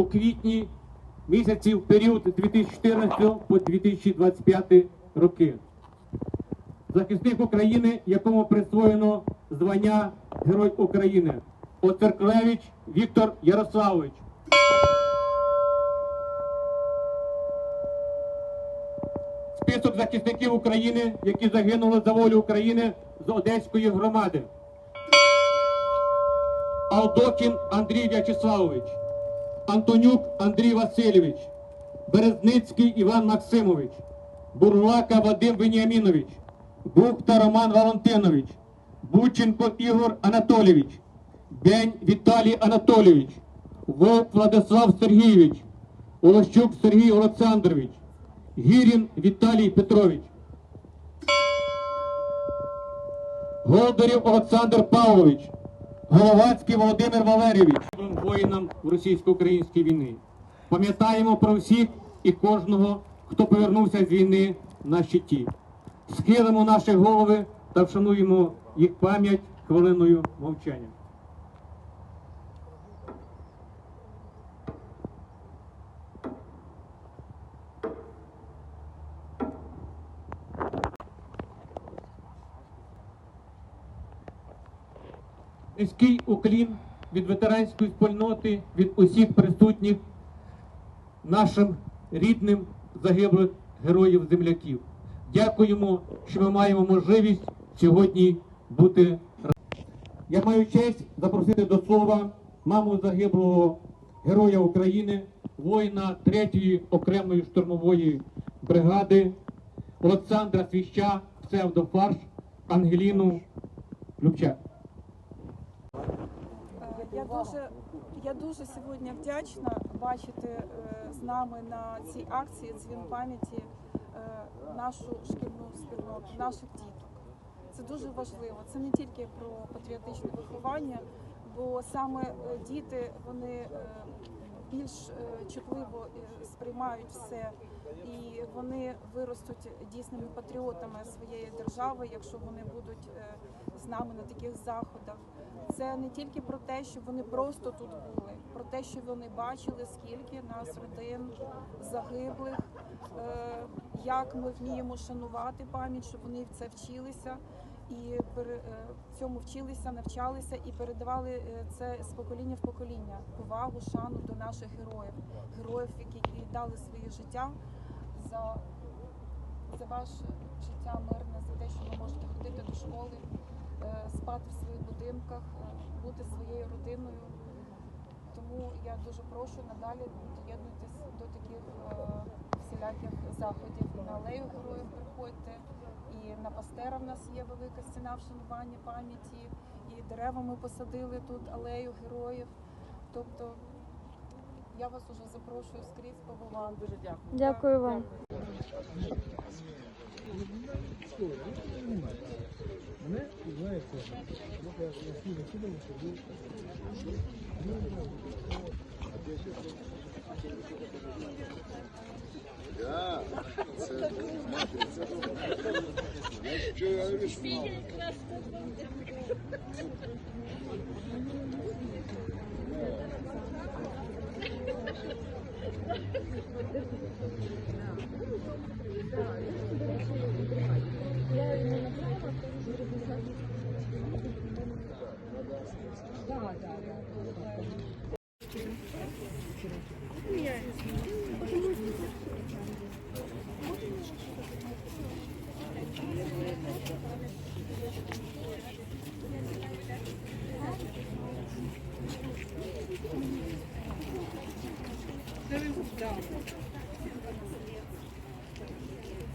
у квітні місяці в період 2014 по 2025 роки. Захисник України, якому присвоєно звання Герой України. Оцерклевич Віктор Ярославович. Список захисників України, які загинули за волю України з Одеської громади. Алдокін Андрій В'ячеславович, Антонюк Андрій Васильович, Березницький Іван Максимович, Бурлака Вадим Веніамінович, Бухта Роман Валентинович, Бученко Ігор Анатолійович, Бень Віталій Анатолійович, Вовк Владислав Сергійович, Олощук Сергій Олександрович, Гірін Віталій Петрович. Голдарів Олександр Павлович, Головацький Володимир Валерійович, воїнам в російсько-українській війни. Пам'ятаємо про всіх і кожного, хто повернувся з війни на щиті. Схилимо наші голови та вшануємо їх пам'ять хвилиною мовчання. Низький уклін від ветеранської спільноти, від усіх присутніх нашим рідним загиблих героїв земляків. Дякуємо, що ми маємо можливість сьогодні бути. Я маю честь запросити до слова маму загиблого героя України, воїна 3-ї окремої штурмової бригади Олександра Свіща, псевдофарш Ангеліну Любчак. Я дуже, я дуже сьогодні вдячна бачити е, з нами на цій акції дзвін пам'яті е, нашу шкільну спільноту, наших діток. Це дуже важливо. Це не тільки про патріотичне виховання, бо саме е, діти вони е, більш е, чутливо сприймають все, і вони виростуть дійсними патріотами своєї держави, якщо вони будуть е, з нами на таких заходах. Це не тільки про те, що вони просто тут були, про те, що вони бачили, скільки нас родин загиблих, е, як ми вміємо шанувати пам'ять, щоб вони в це вчилися і е, цьому вчилися, навчалися і передавали це з покоління в покоління повагу, шану до наших героїв, героїв, які віддали своє життя за, за ваше життя мирне, за те, що ви можете ходити до школи, е, спати в своїх будинках, е, бути своєю родиною. Тому я дуже прошу надалі доєднуйтесь до таких е, всіляких заходів. На алею героїв приходьте, і на пастера в нас є велика стіна вшанування пам'яті, і дерева ми посадили тут алею героїв. Тобто я вас уже запрошую скрізь побувати. Дуже дякую. Дякую вам. Да, це це. Я ж вчора говорю, що. Да, да, да. 这边不知道。